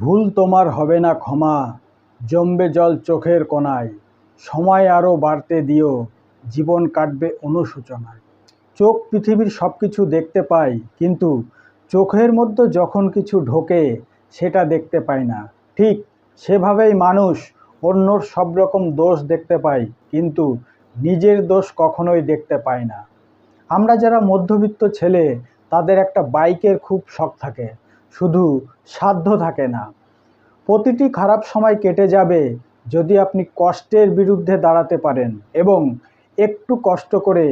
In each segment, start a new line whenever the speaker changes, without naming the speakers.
ভুল তোমার হবে না ক্ষমা। জমবে জল চোখের কোনায় সময় আরও বাড়তে দিও, জীবন কাটবে অনুশোচনায়। চোখ পৃথিবীর সব কিছু দেখতে পাই, কিন্তু চোখের মধ্যে যখন কিছু ঢোকে, সেটা দেখতে পাই না। ঠিক সেভাবেই মানুষ অন্যর সব রকম দোষ দেখতে পায় কিন্তু নিজের দোষ কখনোই দেখতে পায় না। আমরা যারা মধ্যবিত্ত ছেলে, তাদের একটা বাইকের খুব শখ থাকে। শুধু সাধ্য থাকে না। প্রতিটি খারাপ সময় কেটে যাবে যদি আপনি কষ্টের বিরুদ্ধে দাঁড়াতে পারেন এবং একটু কষ্ট করে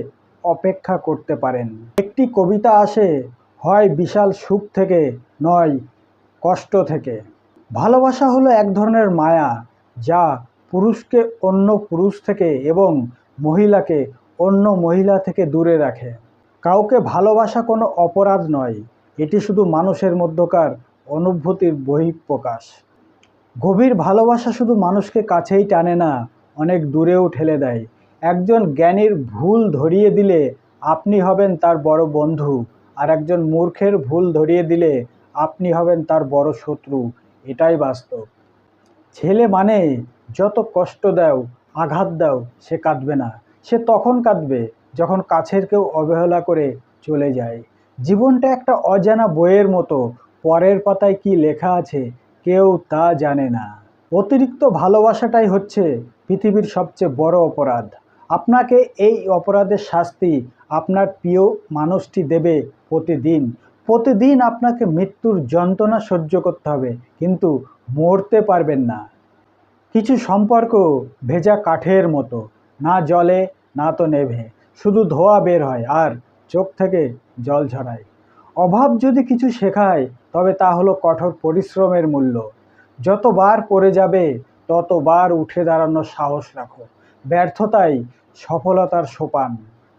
অপেক্ষা করতে পারেন। একটি কবিতা আসে, হয় বিশাল সুখ থেকে, নয় কষ্ট থেকে। ভালোবাসা হলো এক ধরনের মায়া যা পুরুষকে অন্য পুরুষ থেকে এবং মহিলাকে অন্য মহিলা থেকে দূরে রাখে। কাউকে ভালোবাসা কোনো অপরাধ নয়। এটি শুধু মানুষের মধ্যকার অনুভূতির বহিঃপ্রকাশ। গভীর ভালোবাসা শুধু মানুষকে কাছেই টানে না, অনেক দূরেও ঠেলে দেয়। একজন জ্ঞানীর ভুল ধরিয়ে দিলে আপনি হবেন তার বড় বন্ধু, আর একজন মূর্খের ভুল ধরিয়ে দিলে আপনি হবেন তার বড় শত্রু। এটাই বাস্তব। ছেলে মানে যত কষ্ট দাও, আঘাত দাও, সে কাঁদবে না। সে তখন কাঁদবে যখন কাছের কেউ অবহেলা করে চলে যায়। জীবনটা একটা অজানা বইয়ের মতো। পরের পাতায় কি লেখা আছে কেউ তা জানে না। অতিরিক্ত ভালোবাসাটাই হচ্ছে পৃথিবীর সবচেয়ে বড় অপরাধ। আপনাকে এই অপরাধের শাস্তি আপনার প্রিয় মানুষটি দেবে প্রতিদিন। প্রতিদিন আপনাকে মৃত্যুর যন্ত্রণা সহ্য করতে হবে, কিন্তু মরতে পারবেন না। কিছু সম্পর্ক ভেজা কাঠের মতো, না জলে, না তো নেভে। শুধু ধোয়া বের হয়, আর চোখ থেকে জল ঝরায়। অভাব যদি কিছু শেখায়, তবে তা হলো কঠোর পরিশ্রমের মূল্য। যতবার পড়ে যাবে, ততবার উঠে দাঁড়ানোর সাহস রাখো। ব্যর্থতাই সফলতার সোপান।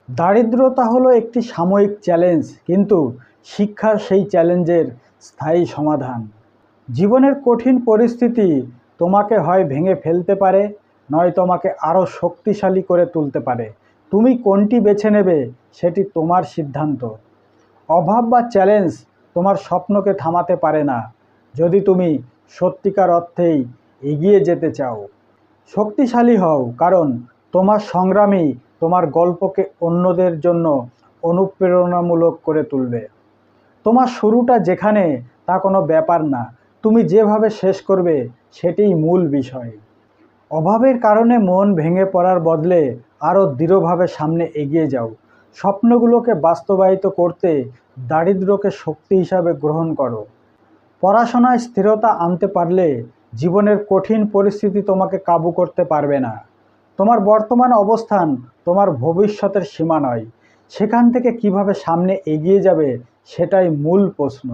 দারিদ্রতা হলো একটি সাময়িক চ্যালেঞ্জ, কিন্তু শিক্ষা সেই চ্যালেঞ্জের স্থায়ী সমাধান। জীবনের কঠিন পরিস্থিতি তোমাকে হয় ভেঙে ফেলতে পারে, নয় তোমাকে আরও শক্তিশালী করে তুলতে পারে। তুমি কোনটি বেছে নেবে সেটি তোমার সিদ্ধান্ত। অভাব বা চ্যালেঞ্জ তোমার স্বপ্নকে থামাতে পারে না। যদি তুমি সত্যিকার অর্থেই এগিয়ে যেতে চাও, শক্তিশালী হও, কারণ তোমার সংগ্রামই তোমার গল্পকে অন্যদের জন্য অনুপ্রেরণামূলক করে তুলবে। তোমার শুরুটা যেখানে তা কোনো ব্যাপার না। তুমি যেভাবে শেষ করবে, সেটিই মূল বিষয়। অভাবের কারণে মন ভেঙে পড়ার বদলে আরও দৃঢ়ভাবে সামনে এগিয়ে যাও। স্বপ্নগুলোকে বাস্তবায়িত করতে দারিদ্র্যকে শক্তি হিসাবে গ্রহণ করো। পড়াশোনায় স্থিরতা আনতে পারলে জীবনের কঠিন পরিস্থিতি তোমাকে কাবু করতে পারবে না। তোমার বর্তমান অবস্থান তোমার ভবিষ্যতের সীমা নয়। সেখান থেকে কীভাবে সামনে এগিয়ে যাবে সেটাই মূল প্রশ্ন।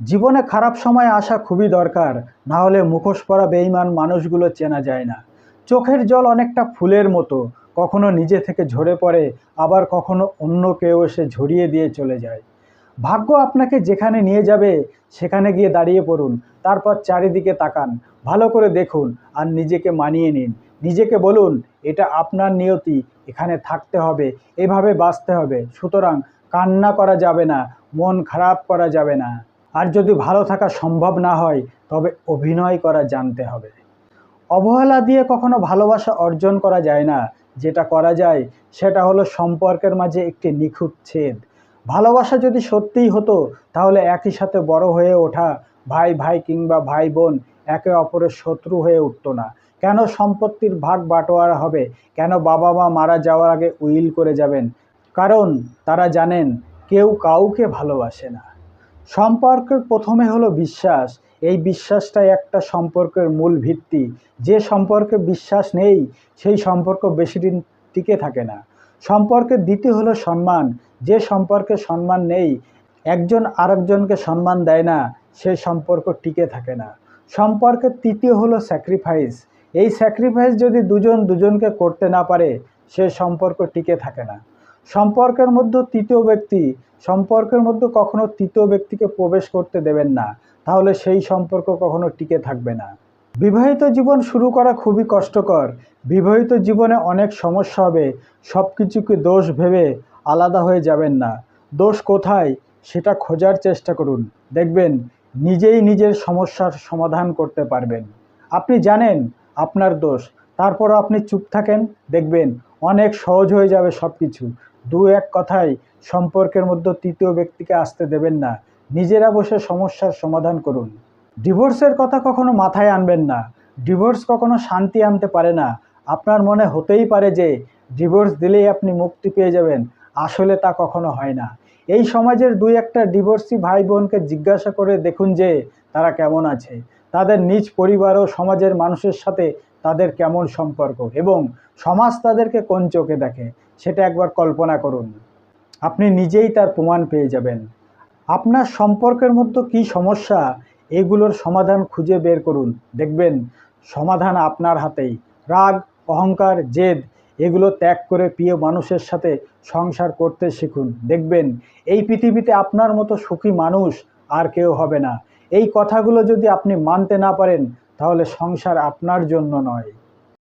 জীবনে খারাপ সময় আসা খুবই দরকার, না হলে মুখোশ পরা বেইমান মানুষগুলো চেনা যায় না। চোখের জল অনেকটা ফুলের মতো, কখনো নিজে থেকে ঝরে পড়ে, আবার কখনো অন্য কেউ এসে ঝরিয়ে দিয়ে চলে যায়। ভাগ্য আপনাকে যেখানে নিয়ে যাবে, সেখানে গিয়ে দাঁড়িয়ে পড়ুন, তারপর চারিদিকে তাকান, ভালো করে দেখুন, আর নিজেকে মানিয়ে নিন। নিজেকে বলুন, এটা আপনার নিয়তি, এখানে থাকতে হবে, এভাবে বাঁচতে হবে, সুতরাং কান্না করা যাবে না, মন খারাপ করা যাবে না। আর যদি ভালো থাকা সম্ভব না হয়, তবে অভিনয় করা জানতে হবে। অবহেলা দিয়ে কখনো ভালোবাসা অর্জন করা যায় না। যেটা করা যায়, সেটা হলো সম্পর্কের মাঝে একটি নিখুঁত ছেদ। ভালোবাসা যদি সত্যিই হতো, তাহলে একই সাথে বড় হয়ে ওঠা ভাই ভাই কিংবা ভাই বোন একে অপরের শত্রু হয়ে উঠতো না। কেন সম্পত্তির ভাগ বাটোয়ারা হবে? কেন বাবা মা মারা যাওয়ার আগে উইল করে যাবেন? কারণ তারা জানেন, কেউ কাউকে ভালোবাসে না। সম্পর্কের প্রথমে হলো বিশ্বাস এই বিশ্বাসটাই একটা সম্পর্কের মূল ভিত্তি। যে সম্পর্কে বিশ্বাস নেই, সেই সম্পর্ক বেশি দিন টিকে থাকে না। সম্পর্কের দ্বিতীয় হলো সম্মান। যে সম্পর্কে সম্মান নেই, একজন আরেকজনকে সম্মান দেয় না, সে সম্পর্ক টিকে থাকে না। সম্পর্কের তৃতীয় হলো স্যাক্রিফাইস এই স্যাক্রিফাইস যদি দুজন দুজনকে করতে না পারে, সে সম্পর্ক টিকে থাকে না। সম্পর্কের মধ্যে তৃতীয় ব্যক্তি, সম্পর্কের মধ্যে কখনো তৃতীয় ব্যক্তিকে প্রবেশ করতে দেবেন না। তাহলে সেই সম্পর্ক কখনো টিকে থাকবে না। বিবাহিত জীবন শুরু করা খুবই কষ্টকর। বিবাহিত জীবনে অনেক সমস্যা হবে। সব কিছুকে দোষ ভেবে আলাদা হয়ে যাবেন না। দোষ কোথায়? সেটা খোঁজার চেষ্টা করুন। দেখবেন, নিজেই নিজের সমস্যার সমাধান করতে পারবেন। আপনি জানেন আপনার দোষ। তারপর আপনি চুপ থাকেন। দেখবেন, অনেক সহজ হয়ে যাবে সব কিছু দু এক কথায় সম্পর্কের মধ্যে তৃতীয় ব্যক্তিকে আসতে দেবেন না। নিজেরা বসে সমস্যার সমাধান করুন। ডিভোর্সের কথা কখনো মাথায় আনবেন না। ডিভোর্স কখনো শান্তি আনতে পারে না। আপনার মনে হতেই পারে যে ডিভোর্স দিলেই আপনি মুক্তি পেয়ে যাবেন। আসলে তা কখনো হয় না। এই সমাজের দুই একটা ডিভোর্সি ভাই বোনকে জিজ্ঞাসা করে দেখুন যে তারা কেমন আছে। তাদের নিজ পরিবার ও সমাজের মানুষের সাথে তাদের কেমন সম্পর্ক এবং সমাজ তাদেরকে কোন চোখে দেখে সেটা একবার কল্পনা করুন। আপনি নিজেই তার প্রমাণ পেয়ে যাবেন। আপনার সম্পর্কের মধ্যে কী সমস্যা, এগুলোর সমাধান খুঁজে বের করুন। দেখবেন সমাধান আপনার হাতেই। রাগ, অহংকার, জেদ, এগুলো ত্যাগ করে প্রিয় মানুষের সাথে সংসার করতে শিখুন। দেখবেন এই পৃথিবীতে আপনার মতো সুখী মানুষ আর কেউ হবে না। এই কথাগুলো যদি আপনি মানতে না পারেন তাহলে সংসার আপনার জন্য নয়।